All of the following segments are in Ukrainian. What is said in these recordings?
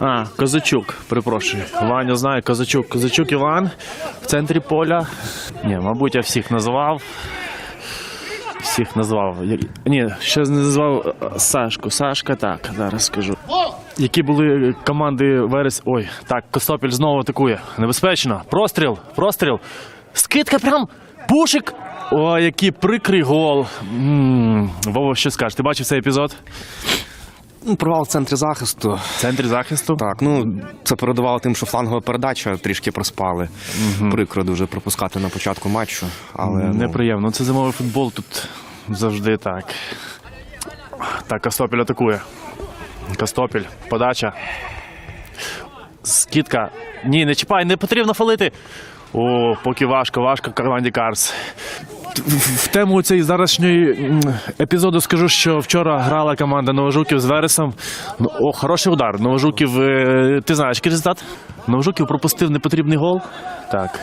А, Козачук, перепрошую. Ваня знає, Козачук. Козачук Іван в центрі поля. Ні, мабуть, я всіх назвав. Всіх назвав. Ні, ще не назвав Сашку. Сашка, так, зараз скажу. Які були команди Верес. Ой, так, Костопіль знову атакує. Небезпечно. Простріл, простріл. Скидка прям. Пушик. О, який прикрий гол. м Вова, що скажеш? Ти бачив цей епізод? Ну, Провал в центрі захисту. В центрі захисту. Так, ну це передувало тим, що флангова передача трішки проспали. Прикро дуже пропускати на початку матчу. Але ну, Неприємно. Це зимовий футбол тут завжди так. Так, Костопіль атакує. Костопіль, подача. Скидка. Ні, не чіпай, не потрібно фалити. О, поки важко, важко команді Карс. В тему цієї зарашньої епізоду скажу, що вчора грала команда Новожуків з Вересом. Ну, о, хороший удар. Новожуків, е, ти знаєш, який результат? Новожуків пропустив непотрібний гол. Так.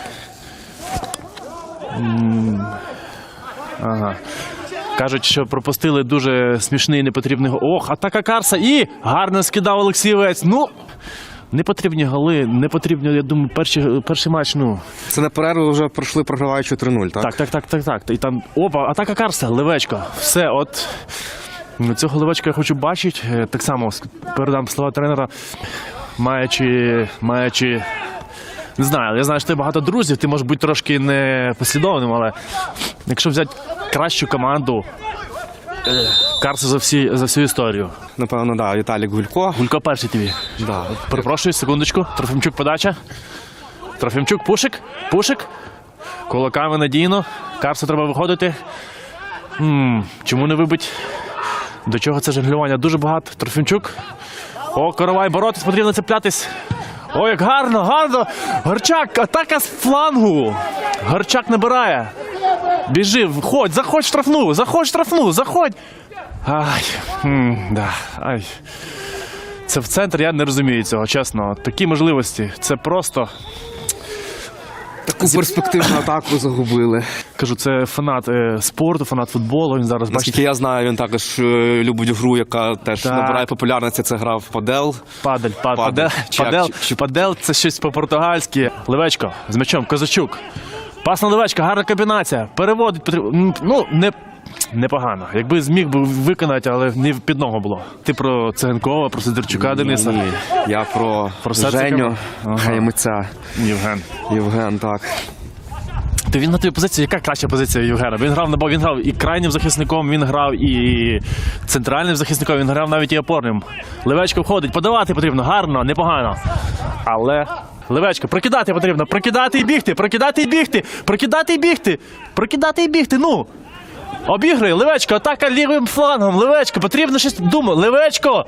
Ага. Кажуть, що пропустили дуже смішний непотрібний гол. Ох, атака Карса і гарно скидав Олексієвець. Ну, непотрібні голи, непотрібні, я думаю, перший, перший матч. Ну, це на перерву вже пройшли програваючи 3-0, так? так, так, так, так, так. І там опа, атака Карса, Левечко. Все, от ну, цього Левечка я хочу бачити. Е, Так само передам слова тренера, маючи, маючи. Не знаю, я знаю, що ти багато друзів, ти можеш бути трошки не послідовним, але якщо взяти кращу команду Карса за всі за всю історію. Напевно, да, Віталік Гулько. Гулько перший тобі. Да. Перепрошую, секундочку. Трофімчук подача. Трофімчук, пушик, пушик. Кулаками надійно. Карсу треба виходити. м чому не вибить? До чого це жонглювання? Дуже багато. Трофімчук. О, коровай боротись, потрібно цеплятись. О, як гарно, гарно! Горчак, атака з флангу. Горчак набирає. Біжи, входь, заходь в штрафну, заходь в штрафну, заходь. Ай, м, да, ай. Це в центр, я не розумію цього, чесно. Такі можливості. Це просто. Таку перспективну атаку загубили. Кажу, це фанат е, спорту, фанат футболу. Він зараз бачите. Наскільки я знаю, він також е, любить гру, яка теж Так. набирає популярності. Це гра в падел. Падель, пад, Падель. падел, Чи як, падел, чи- чи- падел це щось по-португальськи. Левечко з м'ячом, Козачук. Пас на Левечка, гарна комбінація. Переводить потрібно. Ну, не. Непогано. Якби зміг би виконати, але не під ногу було. Ти про Циганкова, про Сидорчука Дениса. Ні, я про, Про? Женю Ага. Хаймиця. Євген. Євген, так. То він на твоїй позиції, яка краща позиція Євгена? Він грав на бо він грав і крайнім захисником, він грав і центральним захисником, він грав навіть і опорним. Левечко входить, подавати потрібно, гарно, непогано. Але. Левечко, прокидати потрібно, прокидати і бігти, прокидати і бігти, прокидати і бігти, прокидати і бігти. Ну. Обіграй, Левечко, атака лівим флангом. Левечко, потрібно щось думати. Левечко!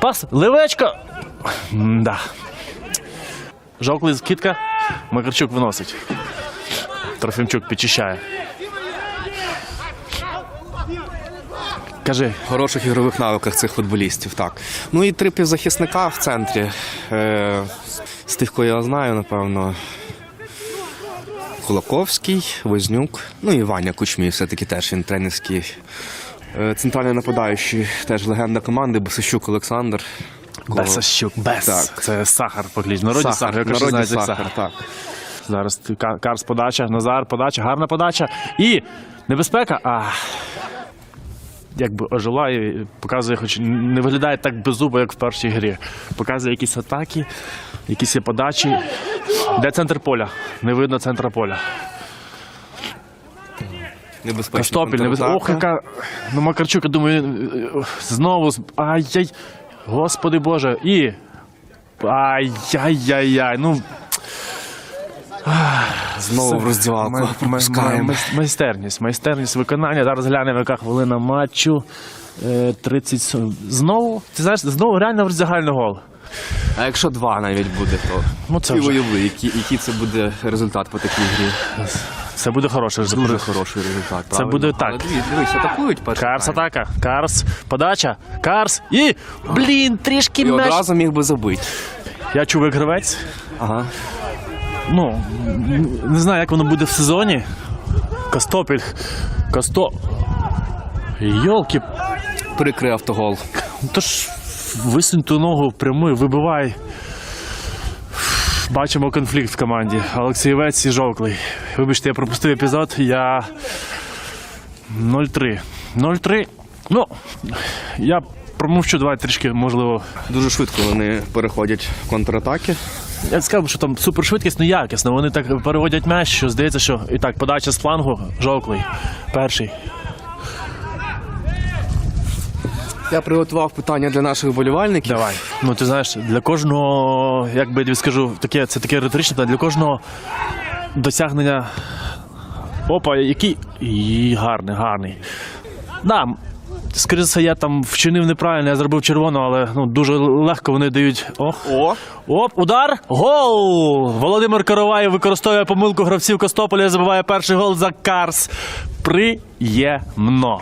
Пас, Левечко. Да. Жовклий скидка. Макарчук виносить. Трофімчук підчищає. Кажи, хороших ігрових навиках цих футболістів, так. Ну і три півзахисника в центрі. Е, з тих, кого я знаю, напевно. Кулаковський, Вознюк, ну і Ваня Кучмій, все-таки теж він тренерський. Е, Центральний нападаючий, теж легенда команди, Бесищук Олександр. Бесащук, Бес. Так. Це сахар покліч. Народі сахар. сахар. знаю, як сахар, так. Зараз Карс подача, Назар подача, гарна подача. І небезпека. А. Якби ожила і показує, хоч не виглядає так беззубо, як в першій грі. Показує якісь атаки, якісь є подачі. Де центр поля? Не видно центра поля. Костопіль, не без... Ох, яка. Ну, Макарчук, я думаю, знову. Ай-яй. Господи Боже. І. Ай-яй-яй-яй. Ну, Знову в роздівалку пропускаємо. ма- Майстерність, майстерність виконання. Зараз глянемо, яка хвилина матчу. Е, 30. сом- Знову, ти знаєш, знову реально роздягальний гол. А якщо два навіть буде, то Ну, це вже- уяви, який, який це буде результат по такій грі. Це буде хороший Дуже результат. хороший результат. Це правильно. буде так. Але дивись, дивись, атакують перший Карс тайм. атака. Карс, подача. Карс. І. Блін, трішки І м'яч. одразу міг би забити. Я чув як гравець. Ага. Ну, не знаю, як воно буде в сезоні. Костопіль. Косто. Йолки. Прикрий автогол. Тож висунь ту ногу пряму, вибивай. Бачимо конфлікт в команді. Олексієвець і жовклий. Вибачте, я пропустив епізод. Я 0-3. 0-3. Ну, я промовчу, давай трішки, можливо. Дуже швидко вони переходять в контратаки. Я не сказав, що там супершвидкісно, якісно. Вони так переводять м'яч, що здається, що і так, подача з флангу, жовклий. Перший. Я приготував питання для наших вболівальників. Давай. Ну ти знаєш, для кожного, як би я тобі скажу, таке, це таке риторичне, та для кожного досягнення. Опа, який. І гарний, гарний. Да, скоріше, все, я там вчинив неправильно, я зробив червону, але ну, дуже легко вони дають. Ох. О! Оп, удар! Гол! Володимир Короваєв використовує помилку гравців Костополя і забиває перший гол за Карс. Приємно.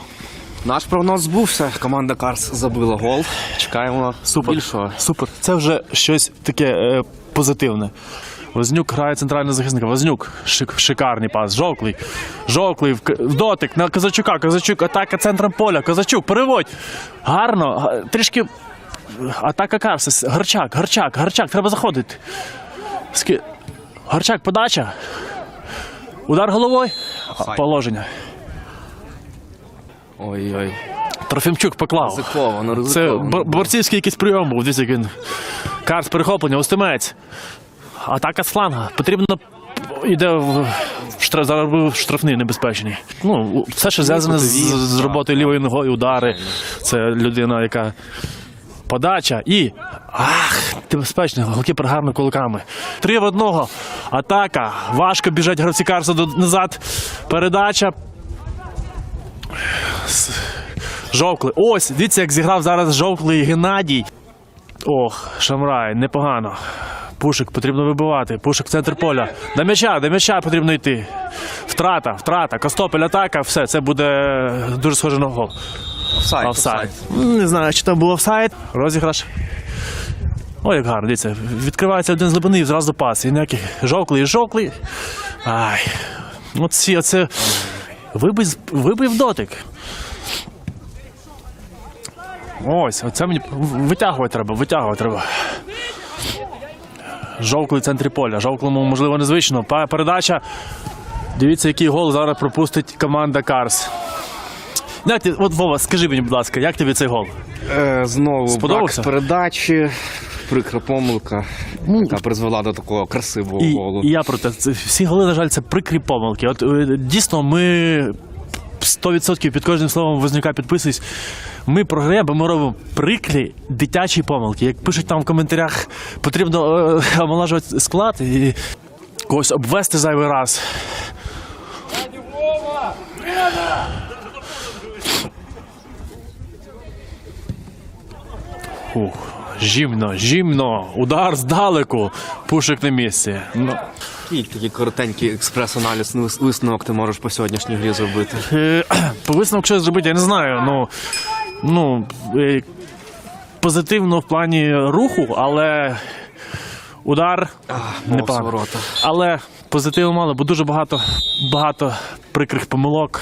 Наш прогноз збувся. Команда Карс забила гол. Чекаємо Супер. більшого. Супер. Це вже щось таке е, позитивне. Вознюк грає центрального захисника. Вознюк, шик, шикарний пас. Жовклий. Жовклий в, дотик на Казачука. Казачук, атака центром поля. Казачук, переводь. Гарно. Трішки. Атака Карсис. Гарчак, гарчак, гарчак, треба заходити. Ски... Гарчак, подача. Удар головою. Положення. Ой-ой. Трофімчук поклав. Ризиковано, ризиковано. бор- борцівський якийсь прийом був. Дивіться, як він. Карс перехоплення, Устимець. Атака з фланга. Потрібно йде в штраф, штрафний небезпечний. Ну, все, що зв'язане з, з роботою лівою ногою, удари. Це людина, яка. Подача і. Ах, небезпечно, голкіпер гарно кулаками. Три в одного. Атака. Важко біжать гравці Карса назад. Передача. Жовклий. Ось, дивіться, як зіграв зараз жовклий Геннадій. Ох, Шамрай, непогано. Пушик потрібно вибивати. Пушик в центр поля. До м'яча, до м'яча потрібно йти. Втрата, втрата. Костопель, атака, все, це буде дуже схоже на гол. Офсайд. Офсайд. Не знаю, чи там був офсайд. Розіграш. Ой, як гарно, дивіться. Відкривається один з глибини і зразу пас. І ніяких жовклий, жовклий. Ай. Оці, оце. Вибий, з- вибий в дотик. Ось, оце мені витягувати треба, витягувати треба. Жовклий в центрі поля. Жовклому, можливо, незвично. Передача. Дивіться, який гол зараз пропустить команда Карс. Як ти, от Вова, скажи мені, будь ласка, як тобі цей гол? Е, знову Сподобався? брак передачі. Прикра помилка, яка призвела до такого красивого І, голу. і я про те, це, всі голи, на жаль, це прикрі помилки. От е, дійсно, ми 100% під кожним словом Вознюка підписуюсь. Ми програємо, бо ми робимо прикрі дитячі помилки. Як пишуть там в коментарях, потрібно е, омолажувати склад і когось обвести зайвий раз. Ух, жімно, жімно, удар здалеку, пушик на місці. Ну, Який такий коротенький експрес-аналіз, висновок ти можеш по сьогоднішній грі зробити. Е, по висновок щось зробити, я не знаю. Ну, ну е, позитивно в плані руху, але удар ворота. Але позитиву мало, бо дуже багато, багато прикрих помилок.